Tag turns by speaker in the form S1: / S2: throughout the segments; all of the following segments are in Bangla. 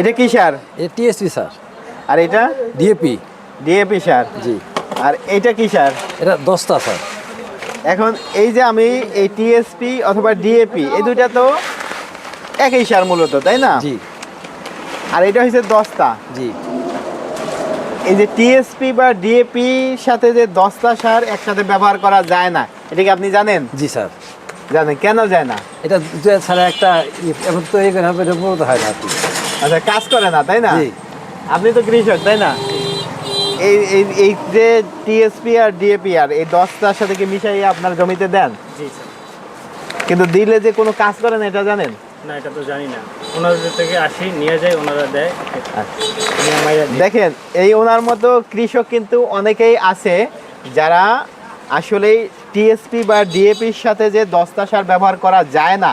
S1: এটা কি সার
S2: এ টিএসপি সার
S1: আর এটা?
S2: ডিএপি।
S1: ডিএপি সার
S2: জি।
S1: আর এটা কি সার
S2: এটা দশটা স্যার।
S1: এখন এই যে আমি এই টিএসপি অথবা ডিএপি এই দুইটা তো একই সার মূলত তাই না?
S2: জি।
S1: আর এটা হচ্ছে দস্তা।
S2: জি।
S1: এই যে টিএসপি বা ডিএপি সাথে যে দস্তা সার একসাথে ব্যবহার করা যায় না এটা কি আপনি জানেন?
S2: জি স্যার।
S1: জানেন কেন যায় না?
S2: এটা ছাড়া একটা এখন তো মূলত হয় না আর কি।
S1: আচ্ছা কাজ করে না তাই না? আপনি তো কৃষক তাই না? এই এই এই যে টিএসপি আর ডিএপি আর এই দশটার সাথে কি মিশাইয়ে আপনার জমিতে দেন? কিন্তু দিলে যে কোনো কাজ করেন এটা জানেন?
S3: না এটা তো জানি না। ওনাদের থেকে আসি নিয়ে যায় ওনারা দেয়। দিই।
S1: দেখেন এই ওনার মতো কৃষক কিন্তু অনেকেই আছে যারা আসলে টিএসপি বা ডিএপির সাথে যে দস্তা সার ব্যবহার করা যায় না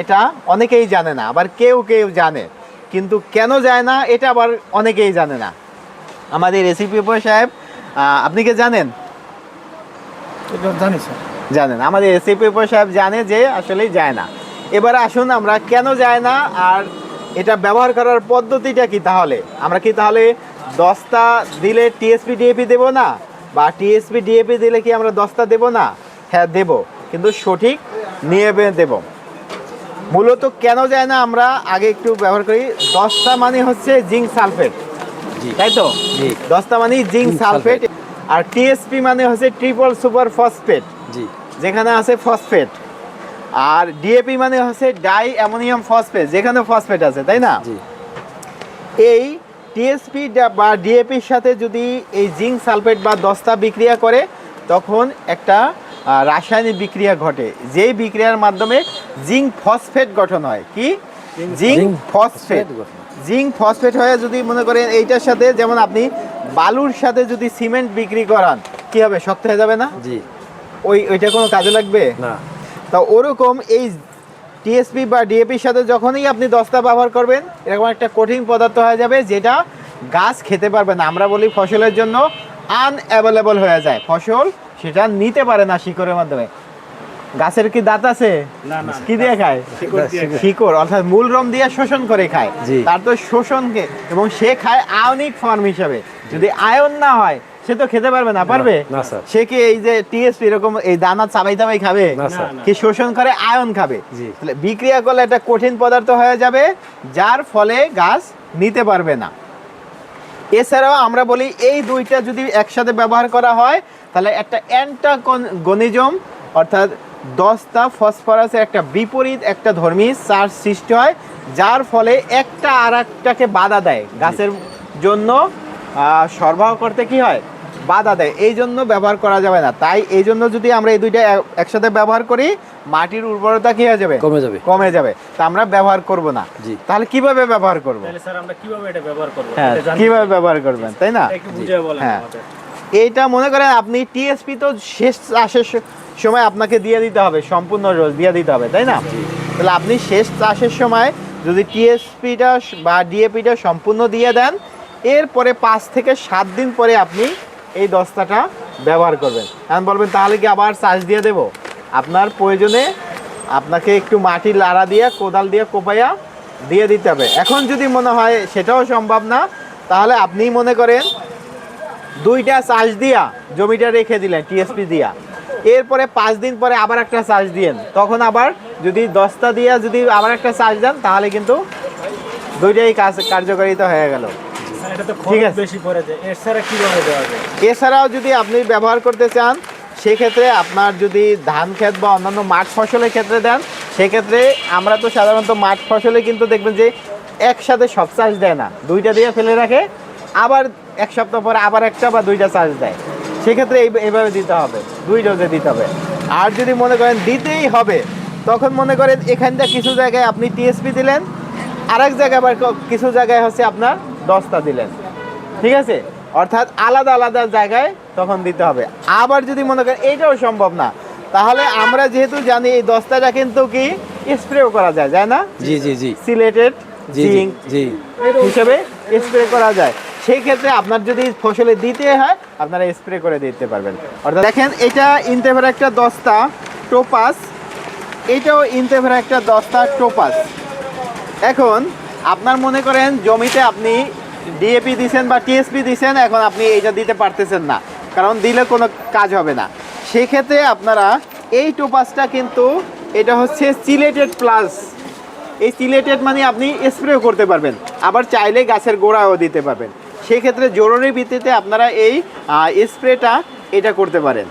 S1: এটা অনেকেই জানে না আবার কেউ কেউ জানে। কিন্তু কেন যায় না এটা আবার অনেকেই জানে না। আমাদের রেসিপি সাহেব আপনি কি জানেন?
S3: জানি স্যার।
S1: জানেন। আমাদের এসিপি সাহেব জানে যে আসলেই যায় না। এবার আসুন আমরা কেন যায় না আর এটা ব্যবহার করার পদ্ধতিটা কি তাহলে? আমরা কি তাহলে দশটা দিলে টিএসপি ডিএপি দেবো না? বা টিএসপি ডিএপি দিলে কি আমরা দশটা দেবো না? হ্যাঁ দেব। কিন্তু সঠিক নিয়মে দেব। মূলত কেন যায় না আমরা আগে একটু ব্যবহার করি? দশটা মানে হচ্ছে জিঙ্ক সালফেট।
S2: জি।
S1: তাই তো? দশটা মানে জিঙ্ক সালফেট। আর টিএসপি মানে হচ্ছে ট্রিপল সুপার ফসফেট।
S2: জি।
S1: যেখানে আছে ফসফেট। আর ডিএপি মানে হচ্ছে ডাই অ্যামোনিয়াম ফসফেট যেখানে ফসফেট আছে তাই না? এই টিএসপি বা ডিএপির সাথে যদি এই জিঙ্ক সালফেট বা দস্তা বিক্রিয়া করে তখন একটা রাসায়নিক বিক্রিয়া ঘটে। যেই বিক্রিয়ার মাধ্যমে জিঙ্ক ফসফেট গঠন হয়। কি? Zinc phosphate. জিঙ্ক ফসফেট হয়ে যদি মনে করেন এইটার সাথে যেমন আপনি বালুর সাথে যদি সিমেন্ট বিক্রি করান কি হবে? শক্ত হয়ে যাবে না?
S2: জি।
S1: ওই ওইটা কোনো কাজে লাগবে?
S2: না।
S1: তা ওরকম এই টিএসপি বা ডিএপির সাথে যখনই আপনি দস্তা ব্যবহার করবেন এরকম একটা কঠিন পদার্থ হয়ে যাবে যেটা গাছ খেতে পারবে না। আমরা বলি ফসলের জন্য আনঅ্যাভেলেবল হয়ে যায়। ফসল সেটা নিতে পারে না শিকড়ের মাধ্যমে। গাছের কি দাঁত আছে? কি দিয়ে খায়?
S3: শিকড়
S1: অর্থাৎ মূল রম দিয়ে শোষণ করে খায়। তার তো শোষণকে এবং সে খায় আয়নিক ফর্ম হিসাবে। যদি আয়ন না হয় সে তো খেতে পারবে না পারবে? সে কি এই যে টিএসপি এরকম এই দানা চাবাই চাবাই খাবে? কি শোষণ করে আয়ন খাবে? তাহলে বিক্রিয়া করলে একটা কঠিন পদার্থ হয়ে যাবে যার ফলে গাছ নিতে পারবে না। এছাড়াও আমরা বলি এই দুইটা যদি একসাথে ব্যবহার করা হয়, তাহলে একটা অ্যান্টাগনিজম, অর্থাৎ দশটা ফসফরাসের একটা বিপরীত একটা ধর্মী চার্জ সৃষ্টি হয়, যার ফলে একটা আর একটাকে বাধা দেয়। গাছের জন্য সরবরাহ করতে কি হয়? বাধা দেয়। এই জন্য ব্যবহার করা যাবে না। তাই এই জন্য যদি আমরা এই দুইটা একসাথে ব্যবহার করি মাটির উর্বরতা কি হয়ে যাবে?
S2: কমে যাবে।
S1: কমে যাবে। তা আমরা ব্যবহার করব না।
S2: জি।
S1: তাহলে কীভাবে ব্যবহার করব?
S3: তাহলে স্যার আমরা কীভাবে এটা ব্যবহার করব?
S1: হ্যাঁ কীভাবে ব্যবহার করবেন তাই না?
S3: একটু বুঝিয়ে বলেন
S1: হ্যাঁ।
S3: আমাদের
S1: এইটা মনে করেন আপনি টিএসপি তো শেষ চাষের সময় আপনাকে দিয়ে দিতে হবে সম্পূর্ণ রোজ দিয়ে দিতে হবে তাই না? তাহলে আপনি শেষ চাষের সময় যদি টিএসপিটা বা ডিএপিটা সম্পূর্ণ দিয়ে দেন এরপরে পাঁচ থেকে সাত দিন পরে আপনি এই দস্তাটা ব্যবহার করবেন। এখন বলবেন তাহলে কি আবার চাষ দিয়ে দেব? আপনার প্রয়োজনে আপনাকে একটু মাটি লাড়া দিয়ে কোদাল দিয়ে কোপাইয়া দিয়ে দিতে হবে। এখন যদি মনে হয় সেটাও সম্ভব না তাহলে আপনি মনে করেন দুইটা চাষ দিয়া জমিটা রেখে দিলেন টিএসপি দিয়া। এরপরে পাঁচ দিন পরে আবার একটা চাষ দিয়েন। তখন আবার যদি দশটা দিয়া যদি আবার একটা চাষ দেন তাহলে কিন্তু দুইটাই কাজ কার্যকারিতা হয়ে গেল। ঠিক আছে। এছাড়াও যদি আপনি ব্যবহার করতে চান সেক্ষেত্রে আপনার যদি ধান ক্ষেত বা অন্যান্য মাঠ ফসলের ক্ষেত্রে দেন, সেক্ষেত্রে আমরা তো সাধারণত মাঠ ফসলে কিন্তু দেখবেন যে একসাথে সব চাষ দেয় না। দুইটা দিয়ে ফেলে রাখে, আবার এক সপ্তাহ পরে আবার একটা বা দুইটা চাষ দেয়। সেক্ষেত্রে এই এইভাবে দিতে হবে, দুই ডোজে দিতে হবে। আর যদি মনে করেন দিতেই হবে, তখন মনে করেন এখানটা কিছু জায়গায় আপনি টিএসপি দিলেন, আরেক জায়গায় আবার কিছু জায়গায় হচ্ছে আপনার দশটা দিলেন। ঠিক আছে? অর্থাৎ আলাদা আলাদা জায়গায় তখন দিতে হবে। আবার যদি মনে করেন এইটাও সম্ভব না তাহলে আমরা যেহেতু জানি এই দস্তাটা কিন্তু কি স্প্রেও করা যায় যায় না?
S2: জি জি জি।
S1: সিলেটেড জিঙ্ক
S2: জি।
S1: হিসেবে স্প্রে করা যায়। সেই ক্ষেত্রে আপনার যদি ফসলে দিতে হয় আপনারা স্প্রে করে দিতে পারবেন। অর্থাৎ দেখেন এটা ইনতেভার একটা দস্তা টোপাস। এটাও ইনতেভার একটা দস্তা টোপাস। এখন আপনার মনে করেন জমিতে আপনি ডিএপি দিছেন বা টিএসপি দিছেন, এখন আপনি এইটা দিতে পারতেছেন না। কারণ দিলে কোনো কাজ হবে না। সেক্ষেত্রে আপনারা এই টোপাসটা কিন্তু এটা হচ্ছে সিলেটেড প্লাস। এই সিলেটেড মানে আপনি স্প্রে করতে পারবেন, আবার চাইলে গাছের গোড়াও দিতে পারবেন। সেক্ষেত্রে জরুরি ভিত্তিতে আপনারা এই স্প্রেটা এটা করতে পারেন।